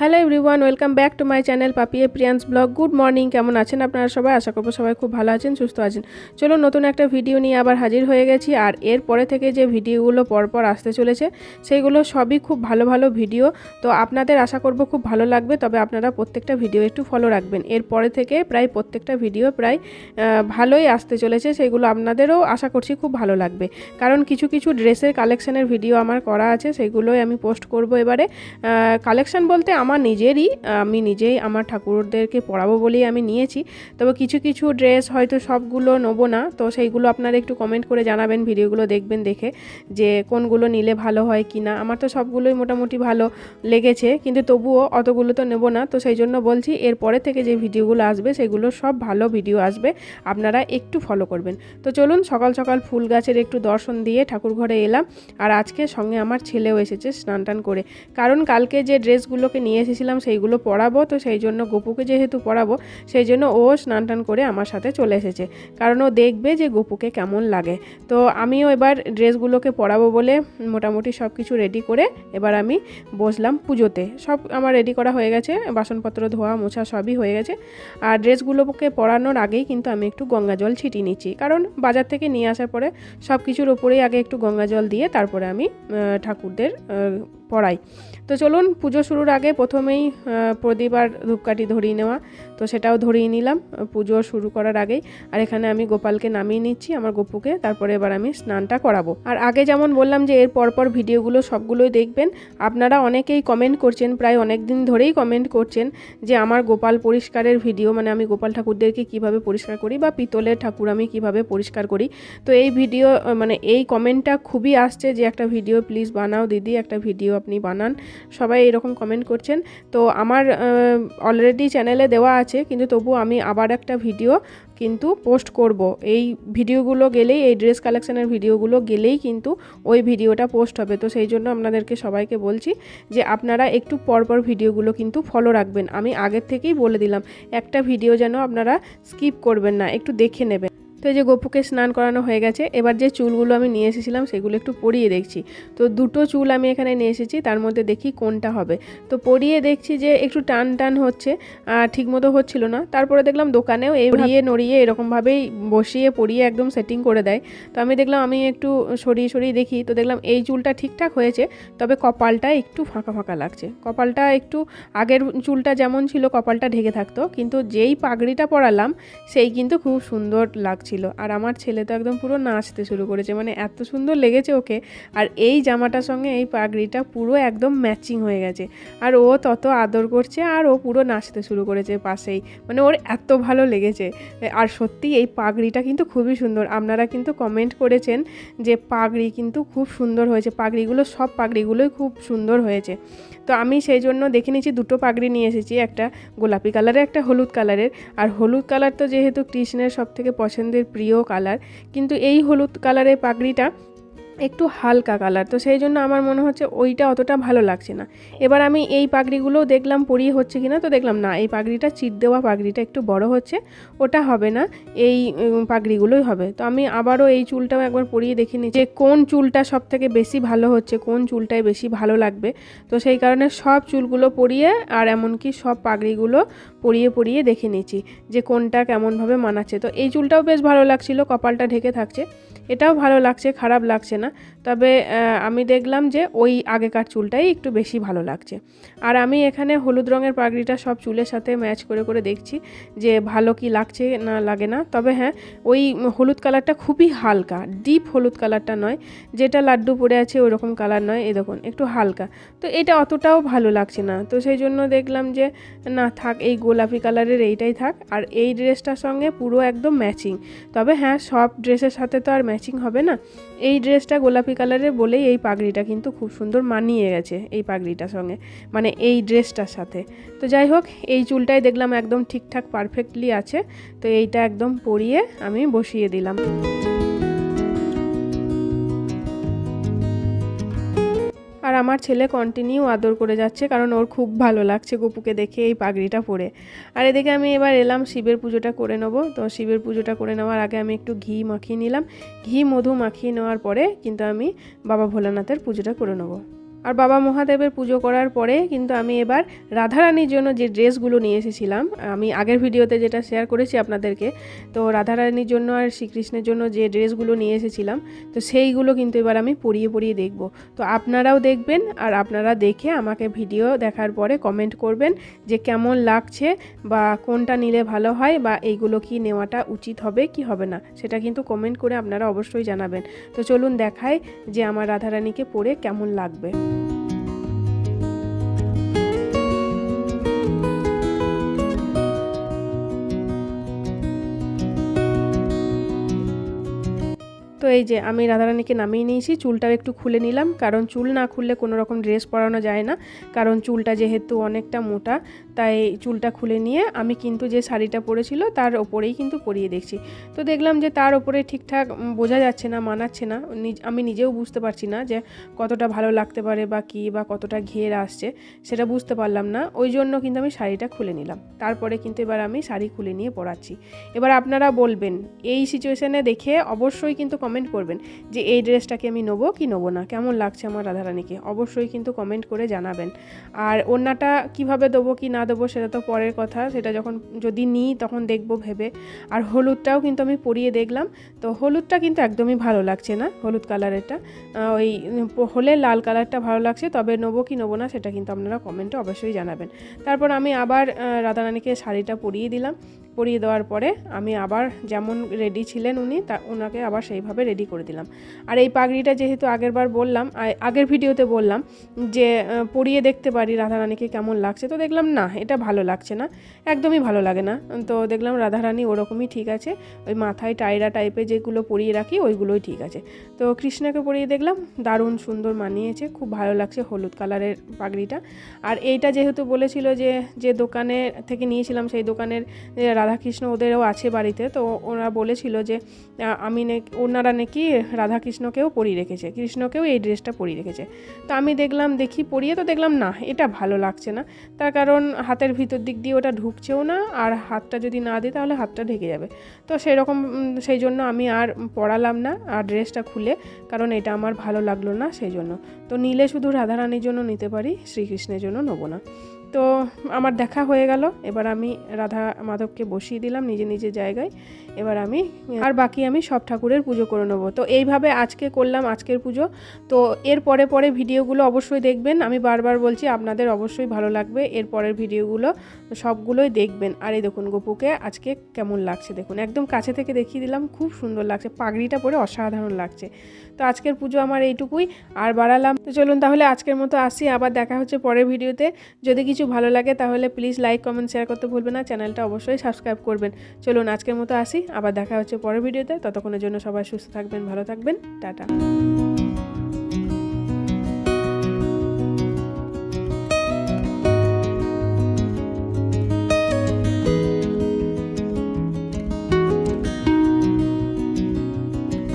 Hello everyone welcome back to my channel Papiya প্রিয়ান্স blog good morning কেমন আছেন আপনারা সবাই? আশা করব সবাই খুব ভালো আছেন, সুস্থ আছেন। চলো নতুন একটা ভিডিও নিয়ে আবার হাজির হয়ে গেছি। আর এর পরে থেকে যে ভিডিওগুলো পরপর আসতে চলেছে সেইগুলো সবই খুব ভালো ভালো ভিডিও তো আপনাদের আশা করব খুব ভালো লাগবে, তবে আপনারা প্রত্যেকটা ভিডিও একটু ফলো রাখবেন। এর পরে থেকে প্রায় প্রত্যেকটা ভিডিও প্রায় ভালোই আসতে চলেছে, সেগুলো আপনাদেরও আশা করছি খুব ভালো লাগবে। কারণ কিছু কিছু ড্রেসের কালেকশানের ভিডিও আমার করা আছে, সেগুলোই আমি পোস্ট করব এবারে। কালেকশন বলতে আমার নিজেরই, আমি নিজেই আমার ঠাকুরদেরকে পড়াবো বলেই আমি নিয়েছি। তবে কিছু কিছু ড্রেস হয়তো সবগুলো নেব না। তো সেইগুলো আপনারা একটু কমেন্ট করে জানাবেন, ভিডিওগুলো দেখবেন দেখে যে কোনগুলো নিলে ভালো হয় কি না। আমার তো সবগুলোই মোটামুটি ভালো লেগেছে, কিন্তু তবুও অতগুলো তো নেব না। তো সেই জন্য বলছি, এরপরে থেকে যে ভিডিওগুলো আসবে, সেগুলো সব ভালো ভিডিও আসবে। আপনারা একটু ফলো করবেন। তো চলুন, সকাল সকাল ফুল গাছের একটু দর্শন দিয়ে ঠাকুর ঘরে এলাম। আর আজকে সঙ্গে আমার ছেলেও এসেছে স্নান টান করে। কারণ কালকে যে ড্রেসগুলোকে নিয়ে এসেছিলাম, সেইগুলো পরাবো তো সেই জন্য গপুকে যেহেতু পরাবো সেই জন্য ও স্নান টান করে আমার সাথে চলে এসেছে। কারণ ও দেখবে যে গপুকে কেমন লাগে। তো আমিও এবার ড্রেসগুলোকে পরাবো বলে মোটামুটি সব কিছু রেডি করে এবার আমি বসলাম পুজোতে। সব আমার রেডি করা হয়ে গেছে, বাসনপত্র, ধোয়া, মোছা সবই হয়ে গেছে। আর ড্রেসগুলোকে পরানোর আগেই কিন্তু আমি একটু গঙ্গা জল ছিটিয়ে নিচ্ছি। কারণ বাজার থেকে নিয়ে আসার পরে সব কিছুর ওপরেই আগে একটু গঙ্গা জল দিয়ে তারপরে আমি ঠাকুরদের পড়াই। তো চলুন পুজো শুরুর আগে প্রথমেই প্রদীপ আর ধূপকাঠি ধরিয়ে নেওয়া। তো সেটাও ধরিয়ে নিলাম, পুজো শুরু করার আগেই। আর এখানে আমি গোপালকে নামিয়ে নিচ্ছি, আমার গপুকে। তারপরে এবার আমি স্নানটা করাবো। আর আগে যেমন বললাম যে এর পরপর ভিডিওগুলো সবগুলোই দেখবেন, আপনারা অনেকেই কমেন্ট করছেন, প্রায় অনেক দিন ধরেই কমেন্ট করছেন যে আমার গোপাল পরিষ্কারের ভিডিও মানে আমি গোপাল ঠাকুরদেরকে কীভাবে পরিষ্কার করি বা পিতলের ঠাকুর আমি কীভাবে পরিষ্কার করি। তো এই ভিডিও মানে এই কমেন্টটা খুবই আসছে যে একটা ভিডিও প্লিজ বানাও দিদি, একটা ভিডিও আপনি বানান। সবাই এরকম কমেন্ট করছেন। তো আমার অলরেডি চ্যানেলে দেওয়া আছে, কিন্তু তবু আমি আবার একটা ভিডিও কিন্তু পোস্ট করব। এই ভিডিওগুলো গেলেই, এই ড্রেস কালেকশানের ভিডিওগুলো গেলেই কিন্তু ওই ভিডিওটা পোস্ট হবে। তো সেই জন্য আপনাদেরকে সবাইকে বলছি যে আপনারা একটু পরপর ভিডিওগুলো কিন্তু ফলো রাখবেন। আমি আগের থেকেই বলে দিলাম, একটা ভিডিও যেন আপনারা স্কিপ করবেন না, একটু দেখে নেবেন। তো এই যে গপুকে স্নান করানো হয়ে গেছে, এবার যে চুলগুলো আমি নিয়ে এসেছিলাম সেগুলো একটু পরিয়ে দেখছি। তো দুটো চুল আমি এখানে নিয়ে এসেছি, তার মধ্যে দেখি কোনটা হবে। তো পরিয়ে দেখছি যে একটু টান টান হচ্ছে, আর ঠিকমতো হচ্ছিল না। তারপরে দেখলাম দোকানেও এই নড়িয়ে এরকমভাবেই বসিয়ে, পরিয়ে একদম সেটিং করে দেয়। তো আমি দেখলাম আমি একটু সরিয়ে সরিয়ে দেখি, তো দেখলাম এই চুলটা ঠিকঠাক হয়েছে, তবে কপালটা একটু ফাঁকা ফাঁকা লাগছে। কপালটা একটু আগের চুলটা যেমন ছিল, কপালটা ঢেকে থাকতো, কিন্তু যেই পাগড়িটা পরালাম, সেই কিন্তু খুব সুন্দর লাগছিল আর আমার ছেলে তো একদম পুরো নাচতে শুরু করেছে। মানে এত সুন্দর লেগেছে ওকে। আর এই জামাটার সঙ্গে এই পাগড়িটা পুরো একদম ম্যাচিং হয়ে গেছে। আর ও তত আদর করছে আর ও পুরো নাচতে শুরু করেছে পাশেই। মানে ওর এত ভালো লেগেছে। আর সত্যি এই পাগড়িটা কিন্তু খুবই সুন্দর। আপনারা কিন্তু কমেন্ট করেছেন যে পাগড়ি কিন্তু খুব সুন্দর হয়েছে। পাগড়িগুলো, সব পাগড়িগুলোই খুব সুন্দর হয়েছে। তো আমি সেই জন্য দেখে নিয়েছি, দুটো পাগড়ি নিয়ে এসেছি। একটা গোলাপি কালারের একটা হলুদ কালারের আর হলুদ কালার তো যেহেতু কৃষ্ণের সব থেকে পছন্দের প্রিয় কালার। কিন্তু এই হলুদ কালারের পাগড়িটা একটু হালকা কালার। তো সেই জন্য আমার মনে হচ্ছে ওইটা অতটা ভালো লাগছে না। এবার আমি এই পাগড়িগুলোও দেখলাম পরিয়ে হচ্ছে কিনা তো দেখলাম না। এই পাগড়িটা চিট দেওয়া পাগড়িটা একটু বড় হচ্ছে, ওটা হবে না। এই পাগড়িগুলোই হবে। তো আমি আবারও এই চুলটাও একবার পরিয়ে দেখে নিই যে কোন চুলটা সব থেকে বেশি ভালো হচ্ছে, কোন চুলটায় বেশি ভালো লাগবে। তো সেই কারণে সব চুলগুলো পরিয়ে আর এমনকি সব পাগড়িগুলো পরিয়ে পরিয়ে দেখে নিচ্ছি যে কোনটা কেমনভাবে মানাচ্ছে। তো এই চুলটাও বেশ ভালো লাগছিল, কপালটা ঢেকে থাকছে। এটাও ভালো লাগছে, খারাপ লাগছে না। তবে আমি দেখলাম যে ওই আগেকার চুলটাই একটু বেশি ভালো লাগছে। আর আমি এখানে হলুদ রঙের পাগড়িটা সব চুলের সাথে ম্যাচ করে করে দেখছি যে ভালো কি লাগছে না লাগে না। তবে হ্যাঁ ওই হলুদ কালারটা খুবই হালকা, ডিপ হলুদ কালারটা নয়। যেটা লাড্ডু পরে আছে ওই রকম কালার নয়, এ দেখুন, একটু হালকা। তো এটা অতটাও ভালো লাগছে না। তো সেই জন্য দেখলাম যে, না থাক, এই গোলাপি কালারের এইটাই থাক, আর এই ড্রেসটার সঙ্গে পুরো একদম ম্যাচিং। তবে হ্যাঁ সব ড্রেসের সাথে তো আর ম্যাচিং হবে না। এই ড্রেসটা গোলাপি কালারের বলেই এই পাগড়িটা কিন্তু খুব সুন্দর মানিয়ে গেছে এই পাগড়িটার সঙ্গে মানে এই ড্রেসটার সাথে। তো যাই হোক, এই চুলটাই দেখলাম একদম ঠিকঠাক পারফেক্টলি আছে। তো এইটা একদম পরিয়ে আমি বসিয়ে দিলাম। আমার ছেলে কন্টিনিউ আদর করে যাচ্ছে কারণ ওর খুব ভালো লাগছে গপুকে দেখে এই পাগড়িটা পরে। আর এদিকে আমি এবার এলাম শিবের পুজোটা করে নেব। তো শিবের পুজোটা করে নেওয়ার আগে আমি একটু ঘি মাখিয়ে নিলাম। ঘি, মধু মাখিয়ে নেওয়ার পরে কিন্তু আমি বাবা ভোলানাথের পুজোটা করে নেব। আর বাবা মহাদেবের পুজো করার পরে কিন্তু আমি এবার রাধারানীর জন্য যে ড্রেসগুলো নিয়ে এসেছিলাম, আমি আগের ভিডিওতে যেটা শেয়ার করেছি আপনাদেরকে, তো রাধারানীর জন্য আর শ্রীকৃষ্ণের জন্য যে ড্রেসগুলো নিয়ে এসেছিলাম, তো সেইগুলো কিন্তু এবার আমি পরিয়ে পরিয়ে দেখব। তো আপনারাও দেখবেন আর আপনারা দেখে আমাকে ভিডিও দেখার পরে কমেন্ট করবেন যে কেমন লাগছে বা কোনটা নিলে ভালো হয় বা এইগুলো কি নেওয়াটা উচিত হবে, কি হবে না, সেটা কিন্তু কমেন্ট করে আপনারা অবশ্যই জানাবেন। তো চলুন দেখায় যে আমার রাধারানীকে পরে কেমন লাগবে। এই যে আমি রাধারানীকে নামিয়ে নিয়েছি, চুলটাও একটু খুলে নিলাম। কারণ চুল না খুললে কোনো রকম ড্রেস পরানো যায় না। কারণ চুলটা যেহেতু অনেকটা মোটা, তাই চুলটা খুলে নিয়ে আমি কিন্তু যে শাড়িটা পরেছিল, তার ওপরেই কিন্তু পরিয়ে দেখছি। তো দেখলাম যে তার ওপরে ঠিকঠাক বোঝা যাচ্ছে না, মানাচ্ছে না। আমি নিজেও বুঝতে পারছি না যে কতটা ভালো লাগতে পারে বা কী বা কতটা ঘের আসছে, সেটা বুঝতে পারলাম না। ওই জন্য কিন্তু আমি শাড়িটা খুলে নিলাম। তারপরে কিন্তু এবার আমি শাড়ি খুলে নিয়ে পরাচ্ছি। এবার আপনারা বলবেন, এই সিচুয়েশানে দেখে অবশ্যই কিন্তু কমেন্ট করবেন যে এই ড্রেসটাকে আমি নেব কি নেব না? কেমন লাগছে আমার রাধারানীকে? অবশ্যই কিন্তু কমেন্ট করে জানাবেন। আর ওড়নাটা কীভাবে দেবো কি না দেবো সেটা তো পরের কথা। সেটা যখন যদি নিই তখন দেখব ভেবে। আর হলুদটাও কিন্তু আমি পরিয়ে দেখলাম। তো হলুদটা কিন্তু একদমই ভালো লাগছে না, হলুদ কালারেরটা ওই হলে লাল কালারটা ভালো লাগছে, তবে নেব কি নেব না সেটা কিন্তু আপনারা কমেন্টে অবশ্যই জানাবেন। তারপর আমি আবার রাধারানীকে শাড়িটা পরিয়ে দিলাম। পরিয়ে দেওয়ার পরে আমি আবার যেমন রেডি ছিলেন উনি, তা ওনাকে আবার সেইভাবে রেডি করে দিলাম। আর এই পাগড়িটা যেহেতু আগের বার বললাম আগের ভিডিওতে বললাম যে পরিয়ে দেখতে পারি রাধারানীকে কেমন লাগছে। তো দেখলাম, না, এটা ভালো লাগছে না, একদমই ভালো লাগে না। তো দেখলাম, রাধারানী ওরকমই ঠিক আছে, ওই মাথায় টায়রা টাইপের যেগুলো পরিয়ে রাখি, ওইগুলোই ঠিক আছে। তো কৃষ্ণাকে পরিয়ে দেখলাম, দারুণ সুন্দর মানিয়েছে, খুব ভালো লাগছে হলুদ কালারের পাগড়িটা। আর এইটা যেহেতু বলেছিল যে যে দোকানে থেকে নিয়েছিলাম, সেই দোকানের রাধাকৃষ্ণ ওদেরও আছে বাড়িতে, তো ওরা বলেছিল যে আমি নাকি ওনারা নাকি রাধাকৃষ্ণকেও পরিয়ে রেখেছে, কৃষ্ণকেও এই ড্রেসটা পরিয়ে রেখেছে। তো আমি দেখলাম দেখি পরিয়ে, তো দেখলাম না, এটা ভালো লাগছে না। তার কারণ হাতের ভিতর দিক দিয়ে ওটা ঢুকছেও না, আর হাতটা যদি না দিই তাহলে হাতটা ঢেকে যাবে। তো সেরকম সেই জন্য আমি আর পড়ালাম না, আর ড্রেসটা খুলে, কারণ এটা আমার ভালো লাগল না সেই জন্য। তো নিলে শুধু রাধারানীর জন্য নিতে পারি, শ্রীকৃষ্ণের জন্য নেব না। তো আমার দেখা হয়ে গেল, এবার আমি রাধা মাধবকে বসিয়ে দিলাম নিজে নিজে জায়গায়। এবার আমি, আর বাকি আমি সব ঠাকুরের পুজো করে নেব। তো এইভাবে আজকে করলাম আজকের পুজো। তো এর পরে পরে ভিডিওগুলো অবশ্যই দেখবেন। আমি বারবার বলছি, আপনাদের অবশ্যই ভালো লাগবে। এর পরের ভিডিওগুলো সবগুলোই দেখবেন। আর এই দেখুন গোপুকে আজকে কেমন লাগছে দেখুন। একদম কাছে থেকে দেখিয়ে দিলাম, খুব সুন্দর লাগছে। পাগড়িটা পরে অসাধারণ লাগছে। তো আজকের পুজো আমার এইটুকুই, আর বাড়ালাম। তো চলুন তাহলে আজকের মতো আসি, আবার দেখা হচ্ছে পরের ভিডিওতে। যদি কিছু ভালো লাগে তাহলে প্লিজ লাইক, কমেন্ট, শেয়ার করতে ভুলবেন না। চ্যানেলটা অবশ্যই সাবস্ক্রাইব করবেন। চলুন আজকের মতো আসি। আবার দেখা হচ্ছে পরের ভিডিওতে। ততক্ষণের জন্য সবাই সুস্থ থাকবেন ভালো থাকবেন। টাটা।